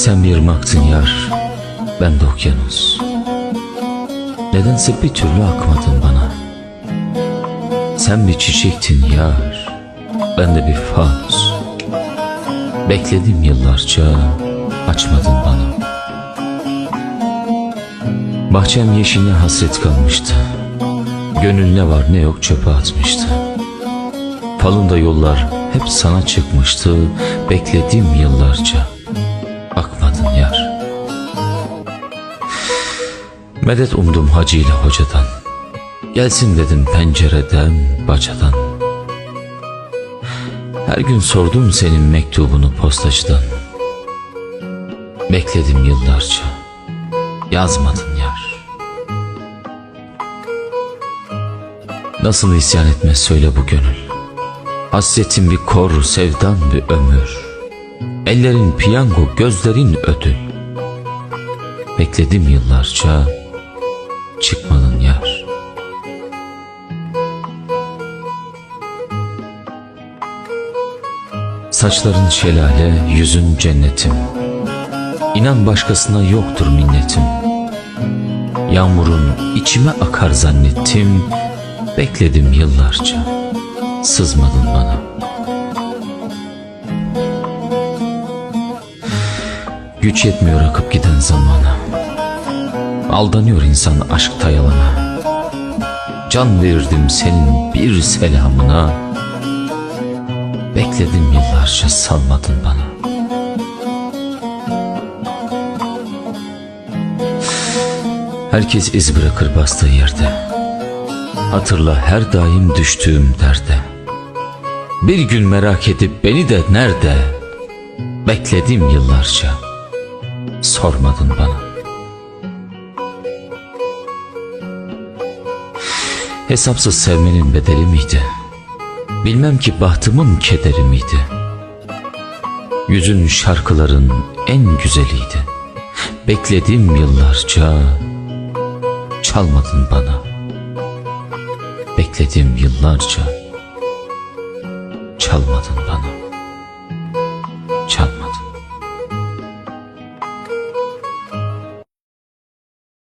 Sen bir ırmaktın yar, ben de okyanus. Nedense bir türlü akmadın bana. Sen bir çiçektin yar, ben de bir fanus. Bekledim yıllarca, açmadın bana. Bahçem yeşiline hasret kalmıştı. Gönül ne var ne yok çöpe atmıştı. Falında yollar hep sana çıkmıştı. Bekledim yıllarca. Medet umdum hacı ile hocadan. Gelsin dedim pencereden, bacadan. Her gün sordum senin mektubunu postacıdan. Bekledim yıllarca. Yazmadın yar. Nasıl isyan etmez söyle bu gönül. Hasretin bir kor, sevdan bir ömür. Ellerin piyango, gözlerin ödül. Bekledim yıllarca, çıkmadın yar. Saçların şelale, yüzün cennetim. İnan başkasına yoktur minnetim. Yağmurun içime akar zannettim. Bekledim yıllarca. Sızmadın bana. Güç yetmiyor akıp giden zamana. Aldanıyor insan aşkta yalana. Can verirdim senin bir selamına. Bekledim yıllarca salmadın bana. Herkes iz bırakır bastığı yerde. Hatırla her daim düştüğüm derde. Bir gün merak edip beni de nerede? Bekledim yıllarca. Sormadın bana. Hesapsız sevmenin bedeli miydi? Bilmem ki bahtımın kederi miydi? Yüzün şarkıların en güzeliydi. Bekledim yıllarca. Çalmadın bana. Bekledim yıllarca. Çalmadın bana.